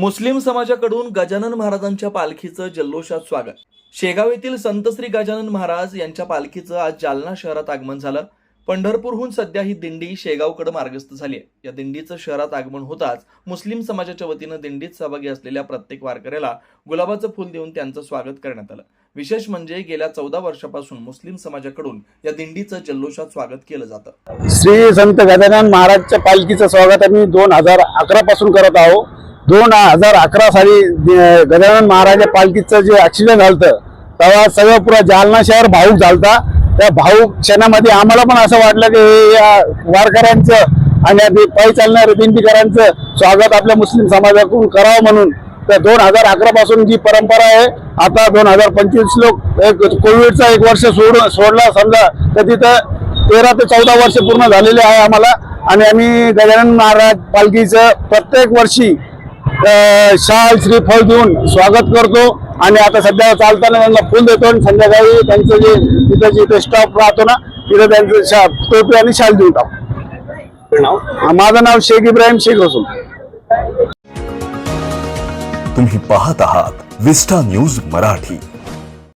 मुस्लिम समाजाकडून गजानन महाराजांच्या पालखीचं जल्लोषात स्वागत. शेगाव येथील संत श्री गजानन महाराज यांच्या पालखीचं आज जालना शहरात आगमन झालं. पंढरपूरहून सध्या ही दिंडी शेगावकडे मार्गस्थ झाली आहे. या दिंडीचं शहरात आगमन होताच मुस्लिम समाजाच्या वतीनं दिंडीत सहभागी असलेल्या प्रत्येक वारकऱ्याला गुलाबाचं फुल देऊन त्यांचं स्वागत करण्यात आलं. विशेष म्हणजे गेल्या चौदा वर्षापासून मुस्लिम समाजाकडून या दिंडीचं जल्लोषात स्वागत केलं जातं. श्री संत गजानन महाराजच्या पालखीचं स्वागत आम्ही दोन हजार अकरा पासून करत आहोत. दोन हजार अकरा साली गजानन महाराजा पालखीचं जे ॲक्सिडेंट झालं तेव्हा सगळं पुरा जालना शहर भाऊक झालता. त्या भाऊक क्षणामध्ये आम्हाला पण असं वाटलं की हे या वारकऱ्यांचं आणि पायी चालणाऱ्या दिंडीकरांचं स्वागत आपल्या मुस्लिम समाजाकडून करावं म्हणून. तर दोन हजार अकरा पासून जी परंपरा आहे आता दोन हजार पंचवीस लोक एक कोविडचा एक वर्ष सोड सोडला समजा तर तिथं तेरा ते चौदा वर्ष पूर्ण झालेले आहे आम्हाला. आणि आम्ही गजानन महाराज पालखीचं प्रत्येक वर्षी शाल श्रीफळ देऊन स्वागत करतो. आणि आता सध्या चालताना त्यांना फुल देतो आणि संध्याकाळी त्यांचं जे तिथं जिथे स्टॉप राहतो ना तिथं त्यांचं शा टोपी आणि शाल देऊन टाकतो माझं नाव शेख इब्राहिम शेख रसूल तुम्ही पाहत आहात विस्टा न्यूज मराठी.